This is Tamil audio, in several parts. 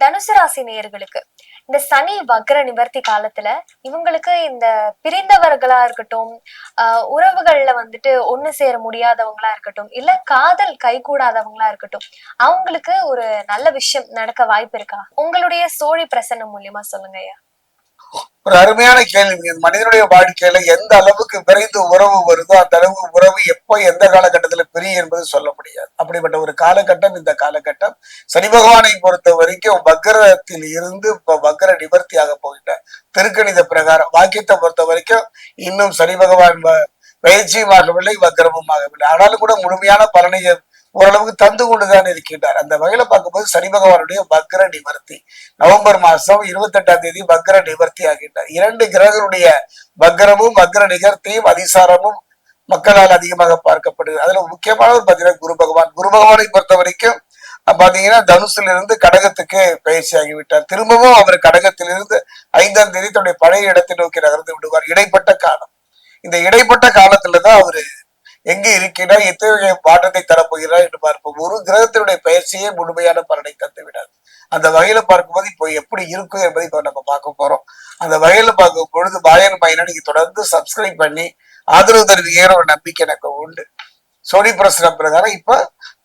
தனுசு ராசி நேயர்களுக்கு இந்த சனி வக்ர நிவர்த்தி காலத்துல இவங்களுக்கு இந்த பிரிந்தவர்களா இருக்கட்டும் ஆஹ் உறவுகள்ல வந்துட்டு ஒண்ணு சேர முடியாதவங்களா இருக்கட்டும் இல்ல காதல் கைகூடாதவங்களா இருக்கட்டும் அவங்களுக்கு ஒரு நல்ல விஷயம் நடக்க வாய்ப்பு இருக்கா? உங்களுடைய சோழி பிரசன்னம் மூலியமா சொல்லுங்க ஐயா. ஒரு அருமையான கேள்வி. மனிதனுடைய வாழ்க்கையில எந்த அளவுக்கு விரைந்து உறவு வருதோ அந்த அளவுக்கு உறவு எப்போ எந்த காலகட்டத்துல பிரியும் என்பது சொல்ல முடியாது. அப்படிப்பட்ட ஒரு காலகட்டம் இந்த காலகட்டம். சனி பகவானை பொறுத்த வரைக்கும் வக்கரத்தில் இருந்து இப்ப வக்கர நிவர்த்தியாக போகின்ற திருக்கணித பிரகாரம் வாக்கியத்தை பொறுத்த வரைக்கும் இன்னும் சனி பகவான் பயிற்சியும் ஆகவில்லை வக்கரமும் ஆகவில்லை. ஆனாலும் கூட முழுமையான பலனை ஓரளவுக்கு தந்து கொண்டுதான் இருக்கின்றார். அந்த வகையில பார்க்கும்போது சனி பகவானுடைய பக்ர நிவர்த்தி. நவம்பர் மாசம் இருபத்தி எட்டாம் தேதி பக்ர நிவர்த்தி ஆகின்றார். இரண்டு கிரகங்களுடைய பக்ரமும் பக்ர நிகர்த்தியும் அதிசாரமும் மக்களால் அதிகமாக பார்க்கப்படுது. அதுல முக்கியமானது பார்த்தீங்கன்னா குரு பகவான். குரு பகவானை பொறுத்த வரைக்கும் பாத்தீங்கன்னா தனுசுல இருந்து கடகத்துக்கு பயிற்சி ஆகிவிட்டார் திரும்பவும் அவர் கடகத்திலிருந்து ஐந்தாம் தேதி தன்னுடைய பழைய இடத்தை நோக்கி நகர்ந்து விடுவார். இடைப்பட்ட காலம். இந்த இடைப்பட்ட காலத்துலதான் அவரு எங்க இருக்கிறார் எத்தகைய மாற்றத்தை தரப்போகிறார் என்று பார்ப்போம். ஒரு கிரகத்தினுடைய பயிற்சியே முழுமையான பலனை தந்து விடாது அந்த வகையில பார்க்கும்போது இப்போ எப்படி இருக்கும் என்பதை இப்போ நம்ம பார்க்க போறோம். அந்த வகையில பார்க்கும் பொழுது பாயன் பையனை நீங்க தொடர்ந்து சப்ஸ்கிரைப் பண்ணி ஆதரவு தருவீங்கிற ஒரு நம்பிக்கை எனக்கு உண்டு. சோனி பிரசனம் பிரகாரம் இப்ப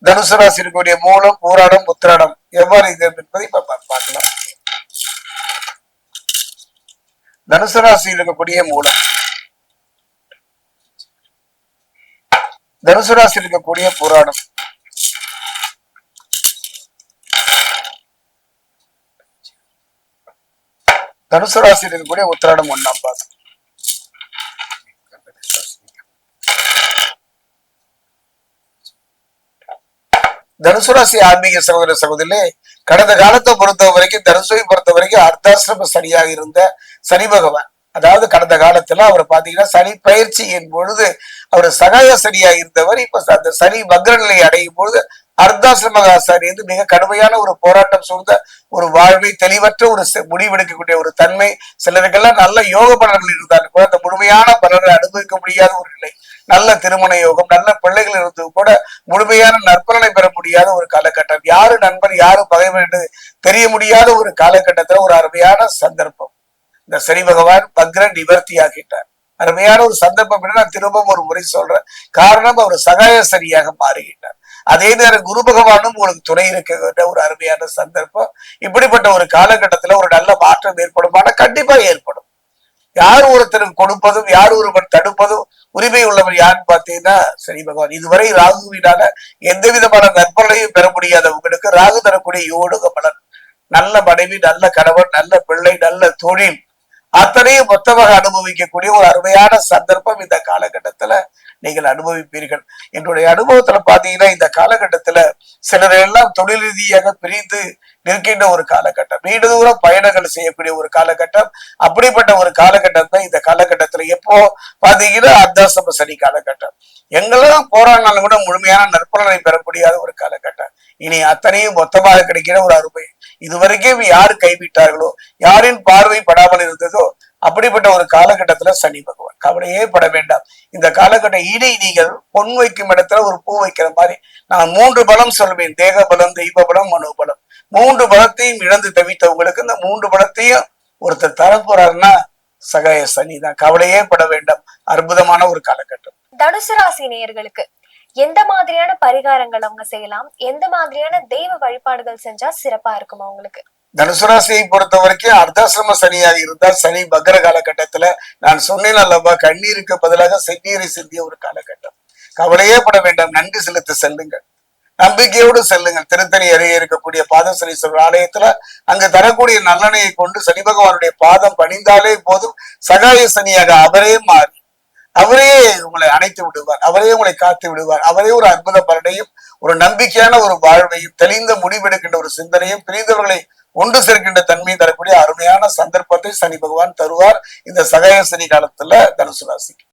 தனுசு ராசி இருக்கக்கூடிய மூலம் பூராடம் உத்திராடம் எவ்வாறு இது என்பதை இப்ப பார்க்கலாம். தனுசு ராசியில் இருக்கக்கூடிய மூலம். தனுசு ராசி இருக்கக்கூடிய புராணம் தனுசு ராசி இருக்கக்கூடிய உத்திராடம் ஒன்னாம் பாதம். தனுசு ராசி ஆன்மீக சகோதர சகோதரிலே கடந்த காலத்தை பொறுத்த வரைக்கும் தனுசுவை பொறுத்த வரைக்கும் அர்த்தாசிரம சனியாக இருந்த சனி பகவான். அதாவது கடந்த காலத்துல அவர் பாத்தீங்கன்னா சனி பயிற்சியின் பொழுது அவர் சகாய சனியா இருந்தவர். இப்ப அந்த சனி வக்ர நிலை அடையும் பொழுது அர்த்தாசிரமகாசாரி வந்து மிக கடுமையான ஒரு போராட்டம் சூழ்ந்த ஒரு வாழ்வை தெளிவற்ற ஒரு முடிவெடுக்கக்கூடிய ஒரு தன்மை சிலருக்கெல்லாம் நல்ல யோக பலன்கள் இருந்தாலும் கூட அந்த முழுமையான பலனை அனுபவிக்க முடியாத ஒரு நிலை. நல்ல திருமண யோகம் நல்ல பிள்ளைகள் இருந்து கூட முழுமையான நற்பலனை பெற முடியாத ஒரு காலகட்டம். யாரு நண்பர் யாரு பகைவன் என்று தெரிய முடியாத ஒரு காலகட்டத்துல ஒரு அருமையான சந்தர்ப்பம். இந்த சனி பகவான் பக்ர நிவர்த்தி ஆகிட்டார் அருமையான ஒரு சந்தர்ப்பம் என்ன நான் திரும்பவும் ஒரு முறை சொல்றேன். காரணம் அவர் சகாய சரியாக மாறுகிட்டார் அதே நேரம் குரு பகவானும் உங்களுக்கு துணை இருக்கின்ற ஒரு அருமையான சந்தர்ப்பம். இப்படிப்பட்ட ஒரு காலகட்டத்துல ஒரு நல்ல மாற்றம் ஏற்படும் ஆனா கண்டிப்பா ஏற்படும். யார் ஒருத்தருக்கு கொடுப்பதும் யார் ஒருவன் தடுப்பதும் உரிமை உள்ளவர் யாருன்னு பார்த்தீங்கன்னா சனி பகவான். இதுவரை ராகுவினால எந்த விதமான நற்பலையும் பெற முடியாத உங்களுக்கு ராகு தரக்கூடிய யோடுக பலன் நல்ல மனைவி நல்ல கணவன் நல்ல பிள்ளை நல்ல தொழில் அத்தனையும் மொத்தமாக அனுபவிக்கக்கூடிய ஒரு அருமையான சந்தர்ப்பம் இந்த காலகட்டத்துல நீங்கள் அனுபவிப்பீர்கள். என்னுடைய அனுபவத்துல பாத்தீங்கன்னா இந்த காலகட்டத்துல சிலர் எல்லாம் தொழில் ரீதியாக பிரிந்து நிற்கின்ற ஒரு காலகட்டம். நீண்ட தூரம் பயணங்கள் செய்யக்கூடிய ஒரு காலகட்டம். அப்படிப்பட்ட ஒரு காலகட்டம் தான் இந்த காலகட்டத்துல எப்போ பாத்தீங்கன்னா அர்த்தாசம சனி காலகட்டம். எங்கெல்லாம் போராடினாலும் கூட முழுமையான நற்பலனை பெற முடியாத ஒரு காலகட்டம். இனி அத்தனையும் மொத்தமாக கிடைக்கிற ஒரு அருமை. இதுவரைக்கும் யார் கைவிட்டார்களோ யாரின் பார்வை படாமல் இருந்ததோ அப்படிப்பட்ட ஒரு காலகட்டத்துல சனி பகவான். கவலையே பட வேண்டாம். இந்த காலகட்டம் இனி நீங்கள் பொன் வைக்கும் இடத்துல ஒரு பூ வைக்கிற மாதிரி நான் மூன்று பலம் சொல்வேன். தேக பலம் தெய்வ பலம் மனோபலம். மூன்று பலத்தையும் இழந்து தவித்தவங்களுக்கு இந்த மூன்று பலத்தையும் ஒருத்தர் தரப்போறாருன்னா சகாய சனி தான். கவலையே பட வேண்டாம். அற்புதமான ஒரு காலகட்டம். தனுசு ராசி நேயர்களுக்கு எந்த மாதிரியான பரிகாரங்கள் அவங்க செய்யலாம்? எந்த மாதிரியான தெய்வ வழிபாடுகள் செஞ்சா சிறப்பா இருக்கும் அவங்களுக்கு தனுசு ராசியை பொறுத்த வரைக்கும் அர்த்தாசிரம சனியாக இருந்தால் சனி பக்ர காலகட்டத்துல நான் சொன்னேன் அல்லவா கண்ணீருக்கு பதிலாக செந்நீரை சிந்திய ஒரு காலகட்டம். கவலையே பட வேண்டாம் நன்றி செலுத்த செல்லுங்கள். நம்பிக்கையோடு செல்லுங்கள். திருத்தணி அருகே இருக்கக்கூடிய பாதசனீஸ்வரர் ஆலயத்துல அங்கு தரக்கூடிய நல்லனையை கொண்டு சனி பகவானுடைய பாதம் பணிந்தாலே போதும். சகாய சனியாக அவரே மாறி அவரே உங்களை அணைத்து விடுவார். அவரே உங்களை காத்து விடுவார். அவரே ஒரு அற்புத பலனையும் ஒரு நம்பிக்கையான ஒரு வாழ்வையும் தெளிந்த முடிவெடுக்கின்ற ஒரு சிந்தனையும் பிரிந்தவர்களை ஒன்று சேர்க்கின்ற தன்மையை தரக்கூடிய அருமையான சந்தர்ப்பத்தை சனி பகவான் தருவார். இந்த சகாய சனி காலத்துல தனுசு ராசிக்கு.